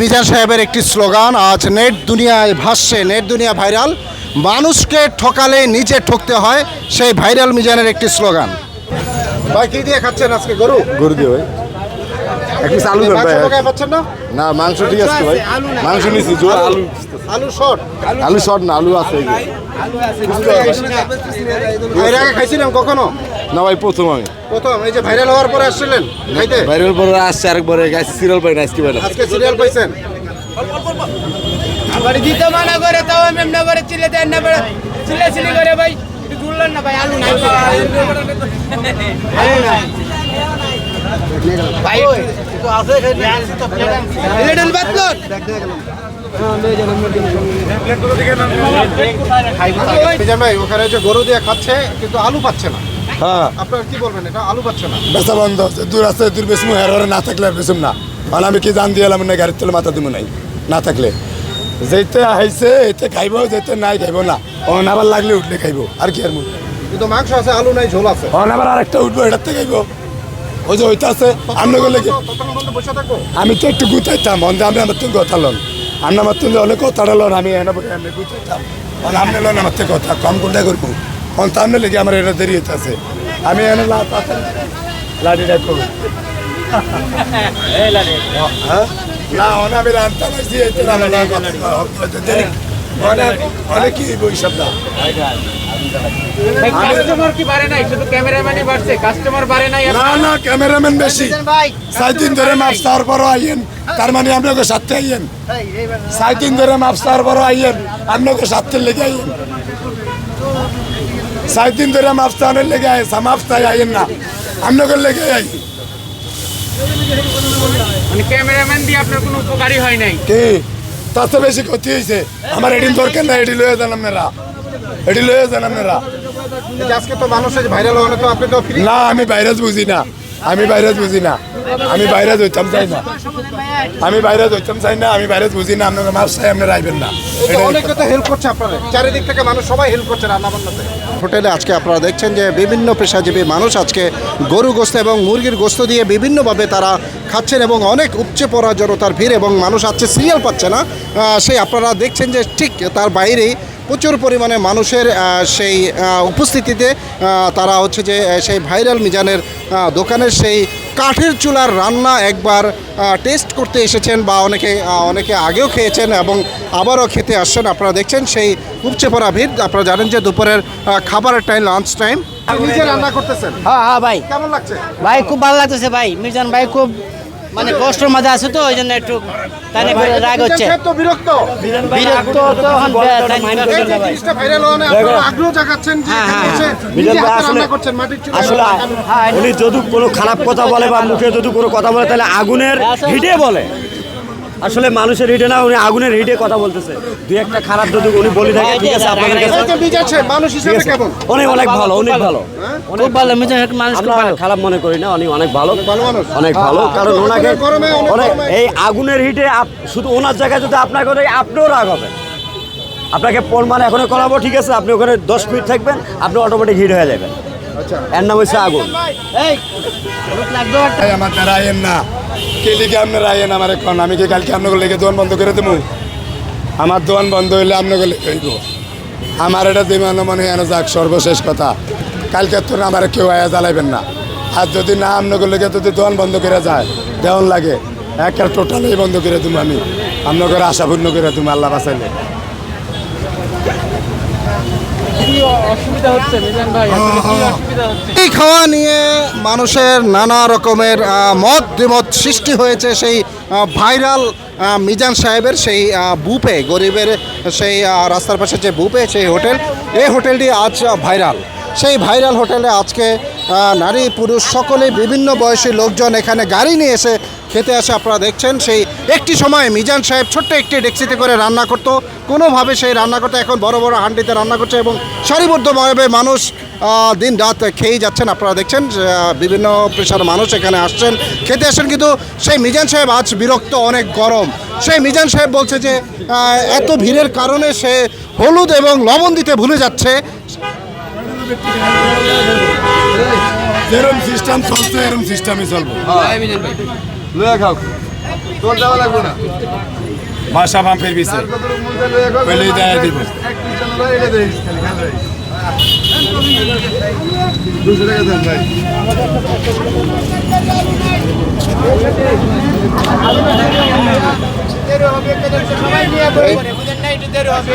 মিজান সাহেবের একটি স্লোগান আজ নেট দুনিয়ায় ভাসছে নেট দুনিয়া ভাইরাল। মানুষকে ঠকালে নিজে ঠকতে হয় সেই ভাইরাল মিজানের একটি স্লোগান। ভাই কি দিয়ে খাচ্ছেন আজকে গরু? গরু দিয়ে ভাই। এক পিস আলু দেন ভাই। পাচ্ছেন না? না মাংস ঠিক আছে ভাই। মাংস নিছি জোর আলু আলু। শর্ট। আলু শর্ট না আলু আছে। এই যে। এর আগে খাইছিলাম কখনো? না ভাই প্রথম আমি। প্রথম এই যে ভাইরাল হওয়ার পরে আসছিলেন খাইতে? ভাইরাল পরে আসছে আরেকবারে গাছ সিরিয়াল পাই না আজকে পাই আজকে সিরিয়াল পাইছেন? আবার দিতে মানা করে তাও আমি এমনি করে চিল্লে দেন না করে চিল্লে চিল্লি করে ভাই। একটু জুড়লেন না ভাই আলু নাই। তো। ভাই বাতলন মিজান ভাই ওখানে যে গরু দিয়ে খাচ্ছে কিন্তু আলু পাচ্ছে না। হ্যাঁ। আপনার কি বলবেন এটা আলু পাচ্ছে না? বেচা বন্ধ দূর বেশি না থাকলে আর বেসুম না। কারণ আমি কি জান দিয়ে এলাম না গাড়ির তেলে মাথা দিব নাই না থাকলে। যেতে আইছে এতে খাইব যেতে নাই খাইব না। অন আবার লাগলে উঠলে খাইব আর কি আর মুখ কিন্তু মাংস আছে আলু নাই ঝোল আছে। অন আবার আরেকটা উঠবো এটার থেকে খাইব। ওই যে ওইটা আছে আমরা গেলে আমি তো একটু গুতাইতাম অন্ধে আমি আমার তুমি কথা লন। আমার তুমি অনেক কথা লন আমি এনে আমি গুতাইতাম। লন আমার থেকে কথা কম কোনটা করব? অন লেগে আমার এটা দেরি হইতে আছে আমি এনে লা লাঠিটা করব হ্যাঁ? না রান্তা পাইছি কি বৈশাখ না কাস্টমার কি বাড়ে নাই শুধু ক্যামেরাম্যানই বাড়ছে কাস্টমার বাড়ে নাই না না ক্যামেরাম্যান বেশি সাত দিন ধরে পরও আইয়েন তার মানে আপনাকে সাথে আইয়েন সাত দিন ধরে মাপ চাওয়ার পরও আইয়েন আপনাকে সাথে লেগে আইয়েন সাত দিন ধরে চাওয়ানোর লেগে মাপ চাই আইয়েন না। আপনাকে লেগে আই মানে ক্যামেরাম্যান কোনো উপকারী হয় নাই? কি? তার তো বেশি ক্ষতি হয়েছে। আমার এডিন দরকার না এডি লয়ে যান আপনারা। এডি লয়ে যান আপনারা। আজকে তো মানুষের ভাইরাল হলে তো আপনি তো না আমি ভাইরাস বুঝি না। আমি ভাইরাস বুঝি না। আমি ভাইরাস হইতাম চাই না। আমি ভাইরাস হইতাম চাই না। আমি ভাইরাস বুঝি না আপনার মাপ চাই আপনারা আইবেন না। অনেকে হেল্প করছে আপনারা। চারিদিক থেকে মানুষ সবাই হেল্প করছে হোটেলে আজকে আপনারা দেখছেন যে বিভিন্ন পেশাজীবী মানুষ আজকে গরু গোস্ত এবং মুরগির গোস্ত দিয়ে বিভিন্নভাবে তারা খাচ্ছেন এবং অনেক উপচে পড়া জনতার ভিড় এবং মানুষ আজকে সিরিয়াল পাচ্ছে না। সেই আপনারা দেখছেন যে ঠিক তার বাইরেই প্রচুর পরিমাণে মানুষের সেই উপস্থিতিতে তারা হচ্ছে যে সেই ভাইরাল মিজানের দোকানের সেই কাঠের চুলার রান্না একবার টেস্ট করতে এসেছেন বা অনেকে অনেকে আগেও খেয়েছেন এবং আবারও খেতে আসছেন। আপনারা দেখছেন সেই উপচে পড়া ভিড়। আপনারা জানেন যে দুপুরের খাবারের টাইম লাঞ্চ টাইম নিজে রান্না করতেছেন? হ্যাঁ হ্যাঁ ভাই। কেমন লাগছে? ভাই খুব ভালো লাগতেছে ভাই। মির্জান ভাই খুব মানে কষ্টের মধ্যে আছে তো ওই জন্য একটু তাই নিয়ে রাগ হচ্ছে। বিরক্ত। বিরক্ত তো হ্যাঁ, হ্যাঁ, আসলে হ্যাঁ, উনি যদি কোনো খারাপ কথা বলে বা মুখে যদি কোনো কথা বলে তাহলে আগুনের হিটে বলে। আসলে মানুষের হিটে না উনি আগুনের হিটে কথা বলতেছে। দুই একটা খারাপ যদি উনি বলে থাকে ঠিক আছে আপনাদের কাছে মানুষ হিসেবে কেমন? অনেক অনেক ভালো অনেক ভালো। খুব ভালো সাহেব মানুষ খুব খারাপ মনে করি না উনি অনেক ভালো। ভালো মানুষ। অনেক ভালো কারণ ওনাকে অনেক এই আগুনের হিটে আপ- শুধু ওনার জায়গায় যদি আপনাকে আপনিও রাগ হবেন। আপনাকে প্রমাণ এখনও করাবো ঠিক আছে? আপনি ওখানে দশ মিনিট থাকবেন আপনি অটোমেটিক হিট হয়ে যাবেন। এর নাম হচ্ছে আগুন। এই রোদ লাগবে একটা। ভাই আমার না। কে লিখে আপনারা আইয়েন আমার এখন? আমি কি কালকে আপনাকে লেগে দোকান বন্ধ করে দেবো আমার দোকান বন্ধ হইলে আপনাকে লেগে হইব। আমার এটা দিমান মনে হয় যাক সর্বশেষ কথা। কালকে তো আমার কেউ আয়া জ্বালাইবেন না। আর যদি না আপনাকে লেগে যদি দোকান বন্ধ করে যায় দেওয়ান লাগে। একটা টোটালি বন্ধ করে দেবো আমি। আপনাকে আশা পূর্ণ করে দেবো আল্লাহ বাঁচাইলে কি অসুবিধা হচ্ছে মিজান ভাই আসলে কি অসুবিধা হচ্ছে এই খাওয়া নিয়ে মানুষের নানা রকমের মত দ্বিমত সৃষ্টি হয়েছে সেই ভাইরাল মিজান সাহেবের সেই বুপে গরিবের সেই রাস্তার পাশে যে বুপে সেই হোটেল এই হোটেলটি আজ ভাইরাল। সেই ভাইরাল হোটেলে আজকে নারী পুরুষ সকলে বিভিন্ন বয়সী লোকজন এখানে গাড়ি নিয়ে এসে খেতে আসে আপনারা দেখছেন সেই একটি সময় মিজান সাহেব ছোট্ট একটি ডেক্সিতে করে রান্না করতো। কোনোভাবে সেই রান্না করতে এখন বড় বড় হান্ডিতে রান্না করছে এবং সারিবদ্ধভাবে মানুষ দিন রাত খেয়েই যাচ্ছেন। আপনারা দেখছেন বিভিন্ন পেশার মানুষ এখানে আসছেন খেতে আসেন কিন্তু সেই মিজান সাহেব আজ বিরক্ত অনেক গরম। সেই মিজান সাহেব বলছে যে এত ভিড়ের কারণে সে হলুদ এবং লবণ দিতে ভুলে যাচ্ছে। যেরকম সিস্টেম চলছে এরকম সিস্টেমই চলবো। লয়ে খাও। বাসা পাম্পের পিছে বলেই দেয় দিব। দেরি হবে সবাই নিয়ে বই করে বুঝেন না একটু দেরি হবে।